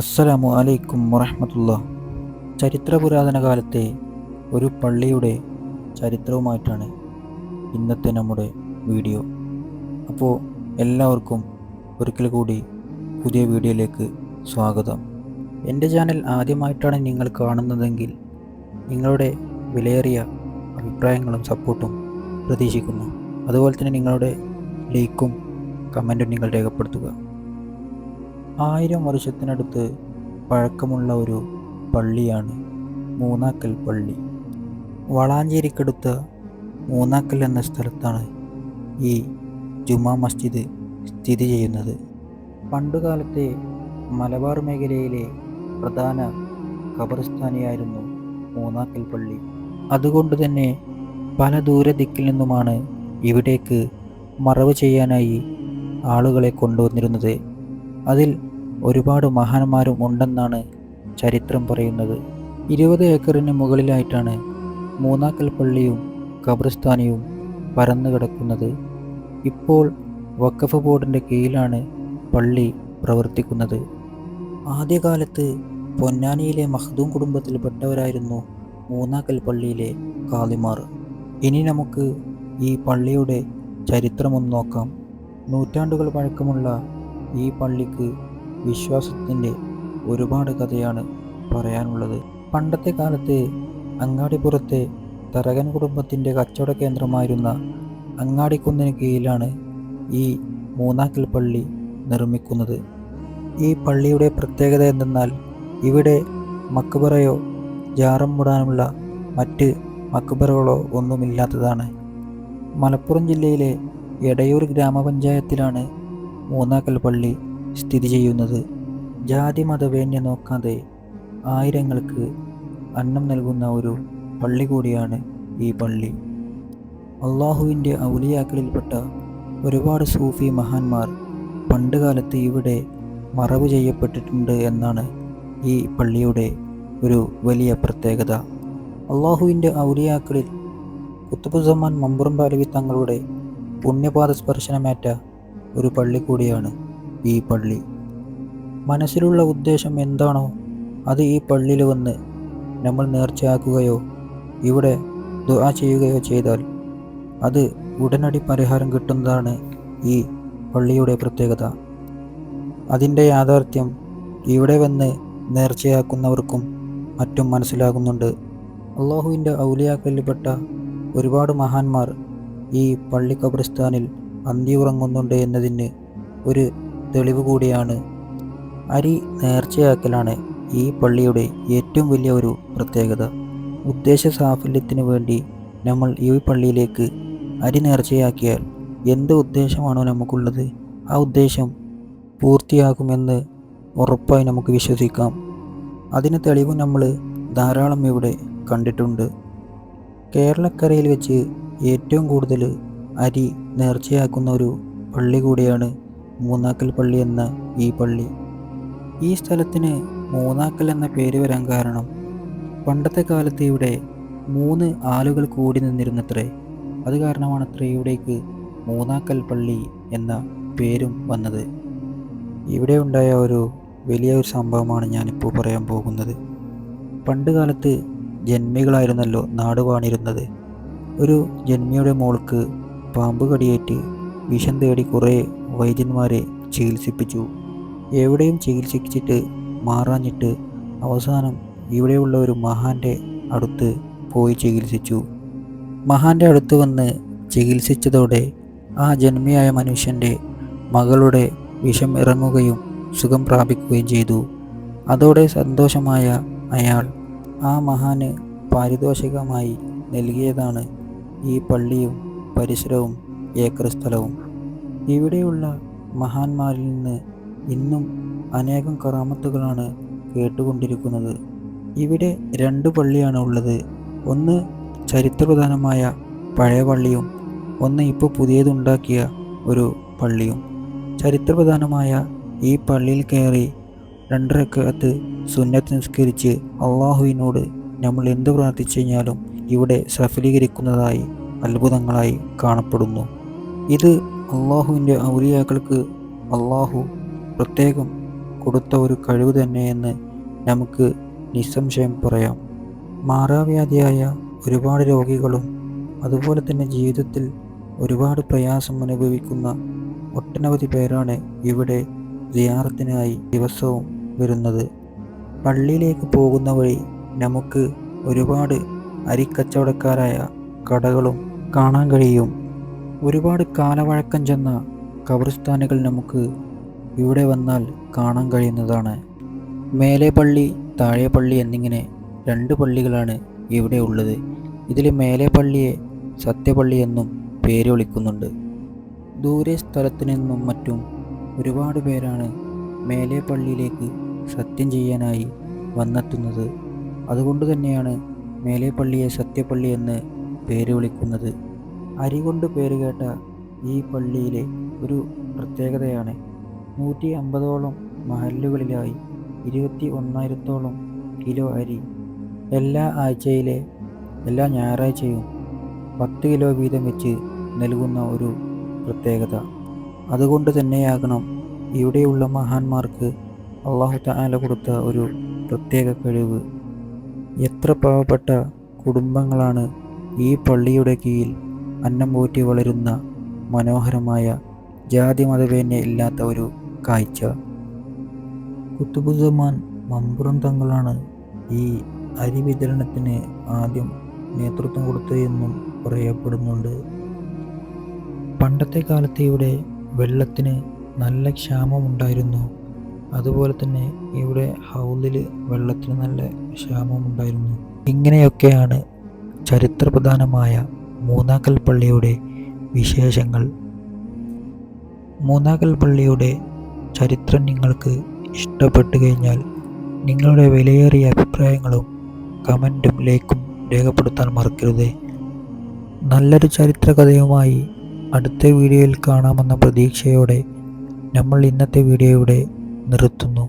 അസ്സലാമു അലൈക്കും വറഹമത്തുള്ള. ചരിത്ര പുരാതന കാലത്തെ ഒരു പള്ളിയുടെ ചരിത്രവുമായിട്ടാണ് ഇന്നത്തെ നമ്മുടെ വീഡിയോ. അപ്പോൾ എല്ലാവർക്കും ഒരിക്കൽ കൂടി പുതിയ വീഡിയോയിലേക്ക് സ്വാഗതം. എന്റെ ചാനൽ ആദ്യമായിട്ടാണ് നിങ്ങൾ കാണുന്നതെങ്കിൽ നിങ്ങളുടെ വിലയേറിയ അഭിപ്രായങ്ങളും സപ്പോർട്ടും പ്രതീക്ഷിക്കുന്നു. അതുപോലെ തന്നെ നിങ്ങളുടെ ലൈക്കും കമന്റും നിങ്ങൾ രേഖപ്പെടുത്തുക. ആയിരം വർഷത്തിനടുത്ത് പഴക്കമുള്ള ഒരു പള്ളിയാണ് മൂന്നാക്കൽ പള്ളി. വളാഞ്ചേരിക്കടുത്ത് മൂന്നാക്കൽ എന്ന സ്ഥലത്താണ് ഈ ജുമാ മസ്ജിദ് സ്ഥിതി ചെയ്യുന്നത്. പണ്ടുകാലത്തെ മലബാർ മേഖലയിലെ പ്രധാന ഖബർസ്ഥാനിയായിരുന്നു മൂന്നാക്കൽ പള്ളി. അതുകൊണ്ട് തന്നെ പല ദൂരദിക്കിൽ നിന്നുമാണ് ഇവിടേക്ക് മറവ് ചെയ്യാനായി ആളുകളെ കൊണ്ടുവന്നിരുന്നത്. അതിൽ ഒരുപാട് മഹാന്മാരും ഉണ്ടെന്നാണ് ചരിത്രം പറയുന്നത്. ഇരുപത് ഏക്കറിന് മുകളിലായിട്ടാണ് മൂന്നാക്കൽ പള്ളിയും കബ്രിസ്ഥാനിയും പരന്നു കിടക്കുന്നത്. ഇപ്പോൾ വക്കഫ് ബോർഡിന്റെ കീഴിലാണ് പള്ളി പ്രവർത്തിക്കുന്നത്. ആദ്യകാലത്ത് പൊന്നാനിയിലെ മഹ്ദൂം കുടുംബത്തിൽപ്പെട്ടവരായിരുന്നു മൂന്നാക്കൽ പള്ളിയിലെ കാളിമാർ ഇനി നമുക്ക് ഈ പള്ളിയുടെ ചരിത്രമൊന്ന് നോക്കാം. നൂറ്റാണ്ടുകൾ പഴക്കമുള്ള ഈ പള്ളിക്ക് വിശ്വാസത്തിന്റെ ഒരുപാട് കഥയാണ് പറയാനുള്ളത്. പണ്ടത്തെ കാലത്ത് അങ്ങാടിപ്പുറത്തെ തരകൻ കുടുംബത്തിന്റെ കച്ചവട കേന്ദ്രമായിരുന്ന അങ്ങാടിക്കുന്നിന് കീഴിലാണ് ഈ മൂന്നാക്കൽ പള്ളി നിർമ്മിക്കുന്നത്. ഈ പള്ളിയുടെ പ്രത്യേകത എന്തെന്നാൽ ഇവിടെ മക്ബറയോ ജാറം മുടാനുള്ള മറ്റ് മക്ബറകളോ ഒന്നുമില്ലാത്തതാണ്. മലപ്പുറം ജില്ലയിലെ എടയൂർ ഗ്രാമപഞ്ചായത്തിലാണ് മൂന്നാക്കൽ പള്ളി സ്ഥിതി ചെയ്യുന്നത്. ജാതി മതവേന്യ നോക്കാതെ ആയിരങ്ങൾക്ക് അന്നം നൽകുന്ന ഒരു പള്ളി കൂടിയാണ് ഈ പള്ളി. അള്ളാഹുവിന്റെ ഔലിയാക്കളിൽപ്പെട്ട ഒരുപാട് സൂഫി മഹാന്മാർ പണ്ടുകാലത്ത് ഇവിടെ മറവ് ചെയ്യപ്പെട്ടിട്ടുണ്ട് എന്നാണ് ഈ പള്ളിയുടെ ഒരു വലിയ പ്രത്യേകത. അള്ളാഹുവിന്റെ ഔലിയാക്കളിൽ കുത്തുബുസമാൻ മമ്പുറം പാലവി തങ്ങളുടെ പുണ്യപാത സ്പർശനമേറ്റ ഒരു പള്ളി കൂടിയാണ് ഈ പള്ളി. മനസ്സിലുള്ള ഉദ്ദേശം എന്താണോ അത് ഈ പള്ളിയിൽ വന്ന് നമ്മൾ നേർച്ചയാക്കുകയോ ഇവിടെ ദുആ ചെയ്യുകയോ ചെയ്താൽ അത് ഉടനടി പരിഹാരം കിട്ടുന്നതാണ് ഈ പള്ളിയുടെ പ്രത്യേകത. അതിന്റെ യാഥാർത്ഥ്യം ഇവിടെ വന്ന് നേർച്ചയാക്കുന്നവർക്കും മറ്റും മനസ്സിലാകുന്നുണ്ട്. അള്ളാഹുവിന്റെ ഔലിയാക്കലിൽപ്പെട്ട ഒരുപാട് മഹാന്മാർ ഈ പള്ളി ഖബർസ്ഥാനിൽ അന്തിയുറങ്ങുന്നുണ്ട് എന്നതിന് ഒരു തെളിവ് കൂടിയാണ്. അരി നേർച്ചയാക്കലാണ് ഈ പള്ളിയുടെ ഏറ്റവും വലിയ ഒരു പ്രത്യേകത. ഉദ്ദേശ സാഫല്യത്തിന് വേണ്ടി നമ്മൾ ഈ പള്ളിയിലേക്ക് അരി നേർച്ചയാക്കിയാൽ എന്ത് ഉദ്ദേശമാണോ നമുക്കുള്ളത് ആ ഉദ്ദേശം പൂർത്തിയാകുമെന്ന് ഉറപ്പായി നമുക്ക് വിശ്വസിക്കാം. അതിന് തെളിവ് നമ്മൾ ധാരാളം ഇവിടെ കണ്ടിട്ടുണ്ട്. കേരളക്കരയിൽ വെച്ച് ഏറ്റവും കൂടുതൽ അരി നേർച്ചയാക്കുന്ന ഒരു പള്ളി കൂടിയാണ് മൂന്നാക്കൽ പള്ളി എന്ന ഈ പള്ളി. ഈ സ്ഥലത്തിന് മൂന്നാക്കൽ എന്ന പേര് വരാൻ കാരണം പണ്ടത്തെ കാലത്ത് ഇവിടെ മൂന്ന് ആളുകൾ കൂടി നിന്നിരുന്നത്രേ. അത് കാരണമാണത്രേ ഇവിടേക്ക് മൂന്നാക്കൽ പള്ളി എന്ന പേരും വന്നത്. ഇവിടെ ഉണ്ടായ ഒരു വലിയ ഒരു സംഭവമാണ് ഞാനിപ്പോൾ പറയാൻ പോകുന്നത്. പണ്ട് കാലത്ത് ജന്മികളായിരുന്നല്ലോ നാട് വാണിരുന്നത്. ഒരു ജന്മിയുടെ മോൾക്ക് പാമ്പ് കടിയേറ്റ് വിഷം തേടി കുറേ വൈദ്യന്മാരെ ചികിത്സിപ്പിച്ചു. എവിടെയും ചികിത്സിച്ചിട്ട് മാറാഞ്ഞിട്ട് അവസാനം ഇവിടെയുള്ള ഒരു മഹാന്റെ അടുത്ത് പോയി ചികിത്സിച്ചു. മഹാന്റെ അടുത്ത് വന്ന് ചികിത്സിച്ചതോടെ ആ ജന്മിയായ മനുഷ്യന്റെ മകളുടെ വിഷം ഇറങ്ങുകയും സുഖം പ്രാപിക്കുകയും ചെയ്തു. അതോടെ സന്തോഷമായ അയാൾ ആ മഹാന് പാരിതോഷികമായി നൽകിയതാണ് ഈ പള്ളിയും പരിസരവും ഏക്കർ സ്ഥലവും ഇവിടെയുള്ള മഹാന്മാരിൽ നിന്ന് ഇന്നും അനേകം കറാമത്തുകളാണ് കേട്ടുകൊണ്ടിരിക്കുന്നത്. ഇവിടെ രണ്ട് പള്ളിയാണ് ഉള്ളത്. ഒന്ന് ചരിത്രപ്രധാനമായ പഴയ പള്ളിയും ഒന്ന് ഇപ്പോൾ പുതിയതുണ്ടാക്കിയ ഒരു പള്ളിയും. ചരിത്രപ്രധാനമായ ഈ പള്ളിയിൽ കയറി രണ്ടരക്കകത്ത് സുന്നത്ത് നിസ്കരിച്ച് അള്ളാഹുവിനോട് നമ്മൾ എന്ത് പ്രാർത്ഥിച്ചു കഴിഞ്ഞാലും ഇവിടെ സഫലീകരിക്കുന്നതായി അത്ഭുതങ്ങളായി കാണപ്പെടുന്നു. ഇത് അള്ളാഹുവിന്റെ ഔലിയാക്കൾക്ക് അള്ളാഹു പ്രത്യേകം കൊടുത്ത ഒരു കഴിവ് തന്നെയെന്ന് നമുക്ക് നിസ്സംശയം പറയാം. മാറാവ്യാധിയായ ഒരുപാട് രോഗികളും അതുപോലെ തന്നെ ജീവിതത്തിൽ ഒരുപാട് പ്രയാസം അനുഭവിക്കുന്ന ഒട്ടനവധി പേരാണ് ഇവിടെ സിയാറത്തിനായി ദിവസവും വരുന്നത്. പള്ളിയിലേക്ക് പോകുന്ന വഴി നമുക്ക് ഒരുപാട് അരിക്കച്ചവടക്കാരായ കടകളും കാണാൻ കഴിയും. ഒരുപാട് കാലവഴക്കം ചെന്ന കബർസ്ഥാനുകൾ നമുക്ക് ഇവിടെ വന്നാൽ കാണാൻ കഴിയുന്നതാണ്. മേലെ പള്ളി താഴെ പള്ളി എന്നിങ്ങനെ രണ്ട് പള്ളികളാണ് ഇവിടെ ഉള്ളത്. ഇതിൽ മേലെ പള്ളിയെ സത്യപള്ളി എന്നും പേര് വിളിക്കുന്നുണ്ട്. ദൂരെ സ്ഥലത്തു നിന്നും മറ്റും ഒരുപാട് പേരാണ് മേലെ പള്ളിയിലേക്ക് സത്യം ചെയ്യാനായി വന്നെത്തുന്നത്. അതുകൊണ്ട് തന്നെയാണ് മേലെ പള്ളിയെ സത്യപള്ളി എന്ന് പേര് വിളിക്കുന്നത്. അരി കൊണ്ട് പേര് കേട്ട ഈ പള്ളിയിലെ ഒരു പ്രത്യേകതയാണ്. നൂറ്റി അമ്പതോളം മഹല്ലുകളിലായി ഇരുപത്തി ഒന്നായിരത്തോളം കിലോ അരി എല്ലാ ആഴ്ചയിലെ എല്ലാ ഞായറാഴ്ചയും പത്ത് കിലോ വീതം വെച്ച് നൽകുന്ന ഒരു പ്രത്യേകത. അതുകൊണ്ട് തന്നെയാകണം ഇവിടെയുള്ള മഹാന്മാർക്ക് അള്ളാഹു താല കൊടുത്ത ഒരു പ്രത്യേക കഴിവ്. എത്ര പാവപ്പെട്ട കുടുംബങ്ങളാണ് ഈ പള്ളിയുടെ കീഴിൽ അന്നം പോറ്റി വളരുന്ന മനോഹരമായ ജാതി മതഭേന്യ ഇല്ലാത്ത ഒരു കാഴ്ച. കുത്തുബുസമാൻ മമ്പുറം തങ്ങളാണ് ഈ അരി വിതരണത്തിന് ആദ്യം നേതൃത്വം കൊടുത്തതെന്നും പറയപ്പെടുന്നുണ്ട്. പണ്ടത്തെ കാലത്ത് ഇവിടെ വെള്ളത്തിന് നല്ല ക്ഷാമമുണ്ടായിരുന്നു അതുപോലെ തന്നെ ഇവിടെ ഹൗലിൽ വെള്ളത്തിന് നല്ല ക്ഷാമമുണ്ടായിരുന്നു ഇങ്ങനെയൊക്കെയാണ് ചരിത്രപ്രധാനമായ മൂന്നാക്കൽ പള്ളിയുടെ വിശേഷങ്ങൾ. മൂന്നാക്കൽ പള്ളിയുടെ ചരിത്രം നിങ്ങൾക്ക് ഇഷ്ടപ്പെട്ടു കഴിഞ്ഞാൽ നിങ്ങളുടെ വിലയേറിയ അഭിപ്രായങ്ങളും കമന്റും ലൈക്കും രേഖപ്പെടുത്താൻ മറക്കരുത്. നല്ലൊരു ചരിത്ര കഥയുമായി അടുത്ത വീഡിയോയിൽ കാണാമെന്ന പ്രതീക്ഷയോടെ നമ്മൾ ഇന്നത്തെ വീഡിയോയുടെ നിർത്തുന്നു.